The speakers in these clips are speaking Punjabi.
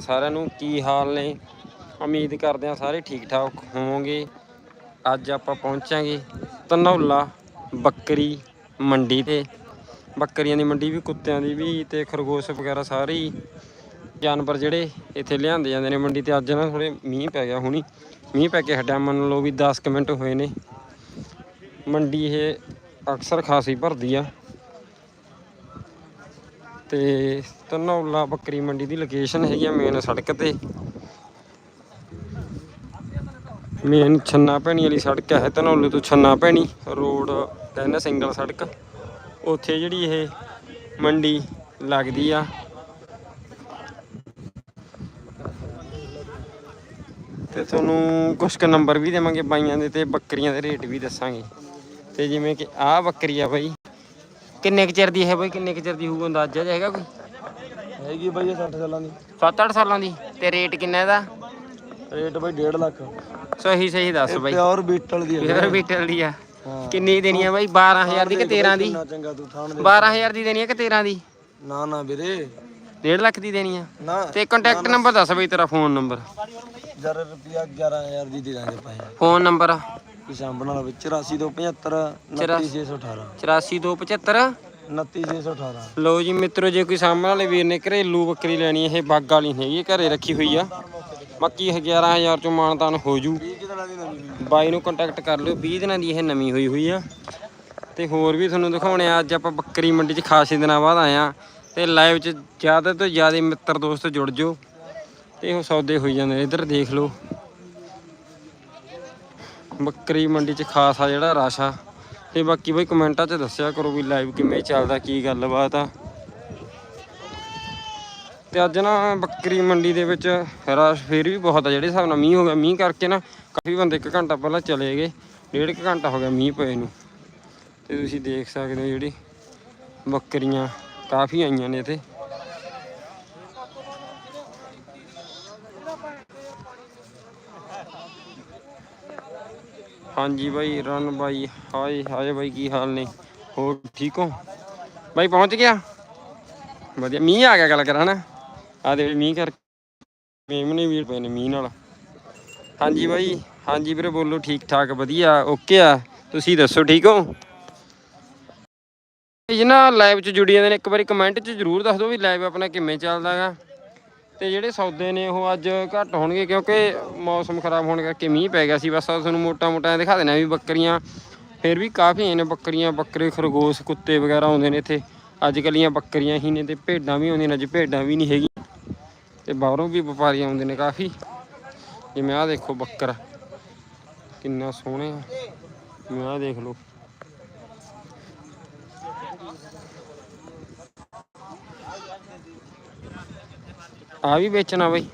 ਸਾਰਿਆਂ ਨੂੰ, ਕੀ ਹਾਲ ਨੇ? ਉਮੀਦ ਕਰਦੇ ਹਾਂ ਸਾਰੇ ਠੀਕ ਠਾਕ ਹੋਵੋਗੇ। ਅੱਜ ਆਪਾਂ ਪਹੁੰਚਾਂਗੇ ਧਨੌਲਾ ਬੱਕਰੀ ਮੰਡੀ ਤੇ। ਬੱਕਰੀਆਂ ਦੀ ਮੰਡੀ ਵੀ, ਕੁੱਤਿਆਂ ਦੀ ਵੀ ਤੇ ਖਰਗੋਸ਼ ਵਗੈਰਾ ਸਾਰੇ ਹੀ। ਜਾਨਵਰ ਜਿਹੜੇ ਇੱਥੇ ਲਿਆਂਦੇ ਜਾਂਦੇ ਨੇ ਮੰਡੀ ਤੇ। ਅੱਜ ਨਾ ਥੋੜੇ ਮੀਂਹ ਪੈ ਗਿਆ ਹੁਣੀ। ਮੀਂਹ ਪੈ ਕੇ ਹਟਿਆ, ਮੰਨ ਲਓ ਵੀ 10 ਕੁ ਮਿੰਟ ਹੋਏ ਨੇ। ਮੰਡੀ ਇਹ ਅਕਸਰ ਖਾਸੀ ਭਰਦੀ ਆ। ਤੇ ਧਨੌਲਾ ਬੱਕਰੀ ਮੰਡੀ ਦੀ ਲੋਕੇਸ਼ਨ ਹੈਗੀ ਆ ਮੇਨ ਸੜਕ ਤੇ। ਮੇਨ ਛੰਨਾ ਭੈਣੀ ਵਾਲੀ ਸੜਕ ਹੈ ਧਨੌਲੇ ਤੋਂ ਛੰਨਾ ਭੈਣੀ ਰੋਡ ਕਹਿੰਦਾ ਸਿੰਗਲ ਸੜਕ। ਉੱਥੇ ਜਿਹੜੀ ਇਹ ਮੰਡੀ ਲੱਗਦੀ ਆ। ਤੇ ਤੁਹਾਨੂੰ ਕੁਝ ਕੁ ਨੰਬਰ ਵੀ ਦੇਵਾਂਗੇ ਬਾਈਆਂ ਦੇ ਤੇ ਬੱਕਰੀਆਂ ਦੇ ਰੇਟ ਵੀ ਦੱਸਾਂਗੇ। ਤੇ ਜਿਵੇਂ ਕਿ ਆਹ ਬੱਕਰੀ ਆ ਬਾਈ। ਕਿੰਨੇ ਕੁ ਚਿਰ ਦੀ ਹੈ ਬਾਈ ਕਿੰਨੇ ਕੁ ਚਿਰ ਦੀ ਹੋਊ ਅੰਦਾਜ਼ਾ ਜਿਹਾ ਹੈਗਾ ਕੋਈ? ਹੈਗੀ ਬਾਈ ਇਹ 60 ਸਾਲਾਂ ਦੀ। 7-8 ਸਾਲਾਂ ਦੀ। ਤੇ ਰੇਟ ਕਿੰਨਾ ਇਹਦਾ? ਰੇਟ ਬਾਈ 1.5 ਲੱਖ। ਸਹੀ ਸਹੀ ਦੱਸ ਬਾਈ। ਪਿਓਰ ਬੀਟਲ ਦੀ ਹੈ ਫਿਰ ਬੀਟਲ ਦੀ ਆ। ਕਿੰਨੀ ਦੇਣੀ ਆ ਬਾਈ? 12000 ਦੀ ਕਿ 13 ਦੀ? ਕਿੰਨਾ ਚੰਗਾ ਤੂੰ ਥਾਣ ਦੇ 12000 ਦੀ ਦੇਣੀ ਆ ਕਿ 13 ਦੀ? ਨਾ ਨਾ ਵੀਰੇ। 1.5 ਲੱਖ ਦੀ ਦੇਣੀ ਆ। ਤੇ ਕੰਟੈਕਟ ਨੰਬਰ ਦੱਸ ਬਈ ਤੇਰਾ ਫੋਨ ਨੰਬਰ ਜਰ ਰੁਪਿਆ 11000 ਦੀ ਦੇ ਦਾਂਗੇ ਪੈਸੇ ਫੋਨ ਨੰਬਰ ਕਿਸਾਨ ਬਣਾ ਲਓ 84 ਤੋਂ 75 29618 84275 29618 ਲੋ ਜੀ ਮਿੱਤਰੋ ਜੇ ਕੋਈ ਸਾਹਮਣੇ ਵਾਲੇ ਵੀਰ ਨੇ ਘਰੇਲੂ ਬੱਕਰੀ ਲੈਣੀ ਇਹ ਬੱਗ ਵਾਲੀ ਨਹੀਂ ਹੈਗੀ ਘਰੇ ਰੱਖੀ ਹੋਈ ਆ। ਬਾਕੀ 11000 ਚੋਂ ਮਾਨਤਾਨ ਹੋ ਜੂ। 20 ਦਿਨਾਂ ਦੀ ਨਵੀਂ ਹੋਈ ਬਾਈ ਨੂੰ ਕੰਟੈਕਟ ਕਰ ਲਿਓ 20 ਦਿਨਾਂ ਦੀ ਇਹ ਨਵੀਂ ਹੋਈ ਹੋਈ ਆ। ਤੇ ਹੋਰ ਵੀ ਤੁਹਾਨੂੰ ਦਿਖਾਉਣੇ ਆ ਅੱਜ ਆਪਾਂ ਬੱਕਰੀ ਮੰਡੀ 'ਚ ਖਾਸੇ ਦਿਨਾਂ ਬਾਅਦ ਆਏ ਆ। ਤੇ ਲਾਈਵ 'ਚ ਜ਼ਿਆਦਾ ਤੋਂ ਜ਼ਿਆਦਾ ਮਿੱਤਰ ਦੋਸਤ ਜੁੜ ਜਾਓ। ਤੇ ਉਹ ਸੌਦੇ ਹੋਈ ਜਾਂਦੇ ਨੇ ਇੱਧਰ ਦੇਖ ਲਓ। ਬੱਕਰੀ ਮੰਡੀ 'ਚ ਖਾਸ ਆ ਜਿਹੜਾ ਰਸ਼ ਆ। ਤੇ ਬਾਕੀ ਬਈ ਕਮੈਂਟਾਂ 'ਚ ਦੱਸਿਆ ਕਰੋ ਵੀ ਲਾਈਵ ਕਿਵੇਂ ਚੱਲਦਾ, ਕੀ ਗੱਲਬਾਤ ਆ। ਤੇ ਅੱਜ ਨਾ ਬੱਕਰੀ ਮੰਡੀ ਦੇ ਵਿੱਚ ਰਸ਼ ਫੇਰ ਵੀ ਬਹੁਤ ਆ, ਜਿਹੜੇ ਹਿਸਾਬ ਨਾਲ ਮੀਂਹ ਹੋ ਗਿਆ, ਮੀਂਹ ਕਰਕੇ ਨਾ ਕਾਫੀ ਬੰਦੇ ਇੱਕ ਘੰਟਾ ਪਹਿਲਾਂ ਚਲੇ ਗਏ, ਡੇਢ ਕੁ ਘੰਟਾ ਹੋ ਗਿਆ ਮੀਂਹ ਪਏ ਨੂੰ। ਤੇ ਤੁਸੀਂ ਦੇਖ ਸਕਦੇ ਹੋ ਜਿਹੜੀ ਬੱਕਰੀਆਂ ਕਾਫੀ ਆਈਆਂ ਨੇ ਇੱਥੇ। ਹਾਂਜੀ ਬਾਈ ਰਨ ਬਾਈ। ਹਾਏ ਹਾਏ ਬਾਈ, ਕੀ ਹਾਲ ਨੇ? ਹੋਰ ਠੀਕ ਹੋ? ਬਾਈ, ਪਹੁੰਚ ਗਿਆ? ਵਧੀਆ, ਮੀਂਹ ਆ ਗਿਆ ਗੱਲ ਕਰਾਂ ਨਾ ਆ ਦੇ ਮੀਂਹ ਕਰ ਮੇਮਨੇ ਵੀਰ ਪਏ ਨੇ ਮੀਂਹ ਨਾਲ। ਹਾਂਜੀ ਬਾਈ, ਹਾਂਜੀ ਵੀਰੇ, ਬੋਲੋ ਠੀਕ ਠਾਕ ਵਧੀਆ ਓਕੇ ਆ। ਤੁਸੀਂ ਦੱਸੋ, ਠੀਕ ਹੋ? ਇਹ ਨਾ ਲਾਈਵ 'ਚ ਜੁੜੀ ਜਾਂਦੇ ਨੇ, ਇੱਕ ਵਾਰੀ ਕਮੈਂਟ 'ਚ ਜਰੂਰ ਦੱਸ ਦਿਓ ਵੀ ਲਾਈਵ ਆਪਣਾ ਕਿਵੇਂ ਚੱਲਦਾ ਹੈਗਾ ਤੇ ਜਿਹੜੇ ਸੌਦੇ ਨੇ ਉਹ ਅੱਜ ਘੱਟ ਹੋਣਗੇ ਕਿਉਂਕਿ ਮੌਸਮ ਖਰਾਬ ਹੋਣ ਕਰਕੇ ਮੀਂਹ ਪੈ ਗਿਆ ਸੀ। ਬਸ ਤੁਹਾਨੂੰ ਮੋਟਾ ਮੋਟਾ ਦਿਖਾ ਦੇਣਾ ਵੀ ਬੱਕਰੀਆਂ, ਫਿਰ ਵੀ ਕਾਫੀ ਨੇ ਬੱਕਰੀਆਂ, ਬੱਕਰੇ, ਖਰਗੋਸ਼, ਕੁੱਤੇ ਵਗੈਰਾ ਆਉਂਦੇ ਨੇ ਇੱਥੇ। ਅੱਜ ਕੱਲੀਆਂ ਬੱਕਰੀਆਂ ਹੀ ਨੇ ਤੇ ਭੇਡਾਂ ਵੀ ਆਉਂਦੀਆਂ ਨੇ, ਅੱਜ ਭੇਡਾਂ ਵੀ ਨਹੀਂ ਹੈਗੀ ਤੇ ਬਾਹਰੋਂ ਵੀ ਵਪਾਰੀ ਆਉਂਦੇ ਨੇ ਕਾਫੀ। ਜਿਵੇਂ ਆਹ ਦੇਖੋ ਬੱਕਰ, ਕਿੰਨਾ ਸੋਹਣਾ ਆ। ਜਿਵੇਂ ਆਹ ਦੇਖ ਲਓ। ਆ ਵੀ ਵੇਚਣਾ ਬਈ।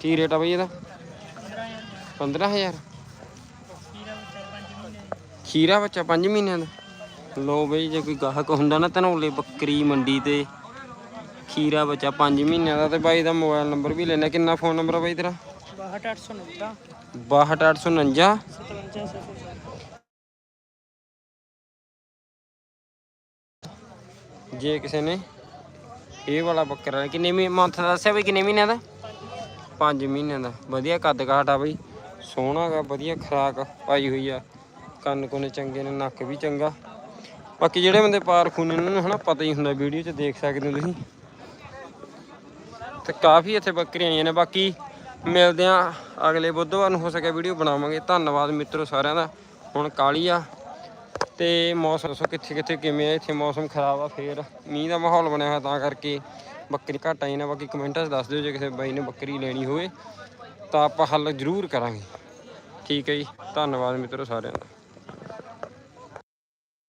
ਕੀ ਰੇਟ ਆ ਬਈ ਇਹਦਾ? 15000 ਖੀਰਾ ਬੱਚਾ 5 ਮਹੀਨਿਆਂ ਦਾ। ਲੋ ਬਈ ਜੇ ਕੋਈ ਗਾਹਕ ਹੁੰਦਾ ਨਾ ਧਨੌਲੇ ਬੱਕਰੀ ਮੰਡੀ ਤੇ ਖੀਰਾ ਬੱਚਾ 5 ਮਹੀਨਿਆਂ ਦਾ ਤੇ ਬਾਈ ਦਾ ਮੋਬਾਈਲ ਨੰਬਰ ਵੀ ਲੈਣਾ ਕਿੰਨਾ ਫੋਨ ਨੰਬਰ ਆ ਬਾਈ ਤੇਰਾ? 62890 62849 ਜੇ ਕਿਸੇ ਨੇ ਇਹ ਵਾਲਾ ਬੱਕਰਾ ਕਿੰਨੇ ਮਹੀਨੇ ਮੰਥ ਦਾ ਦੱਸਿਆ ਬਈ ਕਿੰਨੇ ਮਹੀਨਿਆਂ ਦਾ? 5 ਮਹੀਨਿਆਂ ਦਾ। ਵਧੀਆ ਕੱਦ ਕਾਠ ਆ ਬਈ। ਸੋਹਣਾ ਗਾ, ਵਧੀਆ ਖਰਾਕ ਪਾਈ ਹੋਈ ਆ। ਕੰਨ ਕੁੰਨ ਚੰਗੇ ਨੇ, ਨੱਕ ਵੀ ਚੰਗਾ। ਬਾਕੀ ਜਿਹੜੇ ਬੰਦੇ ਪਾਰਖੂ ਨੇ, ਉਹਨਾਂ ਨੂੰ ਹਨਾ ਪਤਾ ਹੀ ਹੁੰਦਾ, ਵੀਡੀਓ 'ਚ ਦੇਖ ਸਕਦੇ ਹੋ ਤੁਸੀਂ। ਤੇ ਕਾਫੀ ਇੱਥੇ ਬੱਕਰੀਆਂ ਆਈਆਂ ਨੇ। ਬਾਕੀ ਮਿਲਦੇ ਆ ਅਗਲੇ ਬੁੱਧਵਾਰ ਨੂੰ, ਹੋ ਸਕਿਆ ਵੀਡੀਓ ਬਣਾਵਾਂਗੇ। ਧੰਨਵਾਦ ਮਿੱਤਰੋ ਸਾਰਿਆਂ ਦਾ। ਹੁਣ ਕਾਲੀ ਆ। ਤੇ ਮੌਸਮ ਦੱਸੋ ਕਿੱਥੇ ਕਿੱਥੇ ਕਿਵੇਂ ਆ? ਇੱਥੇ ਮੌਸਮ ਖਰਾਬ ਆ, ਫੇਰ ਮੀਂਹ ਦਾ ਮਾਹੌਲ ਬਣਿਆ ਹੋਇਆ ਤਾਂ ਕਰਕੇ ਬੱਕਰੀ ਘੱਟ ਆਈ ਨਾ। ਬਾਕੀ ਕਮੈਂਟਾਂ 'ਚ ਦੱਸ ਦਿਓ ਜੇ ਕਿਸੇ ਬਾਈ ਨੇ ਬੱਕਰੀ ਲੈਣੀ ਹੋਵੇ ਤਾਂ ਆਪਾਂ ਹੱਲ ਜ਼ਰੂਰ ਕਰਾਂਗੇ। ਠੀਕ ਹੈ ਜੀ, ਧੰਨਵਾਦ ਮਿੱਤਰੋ ਸਾਰਿਆਂ ਦਾ।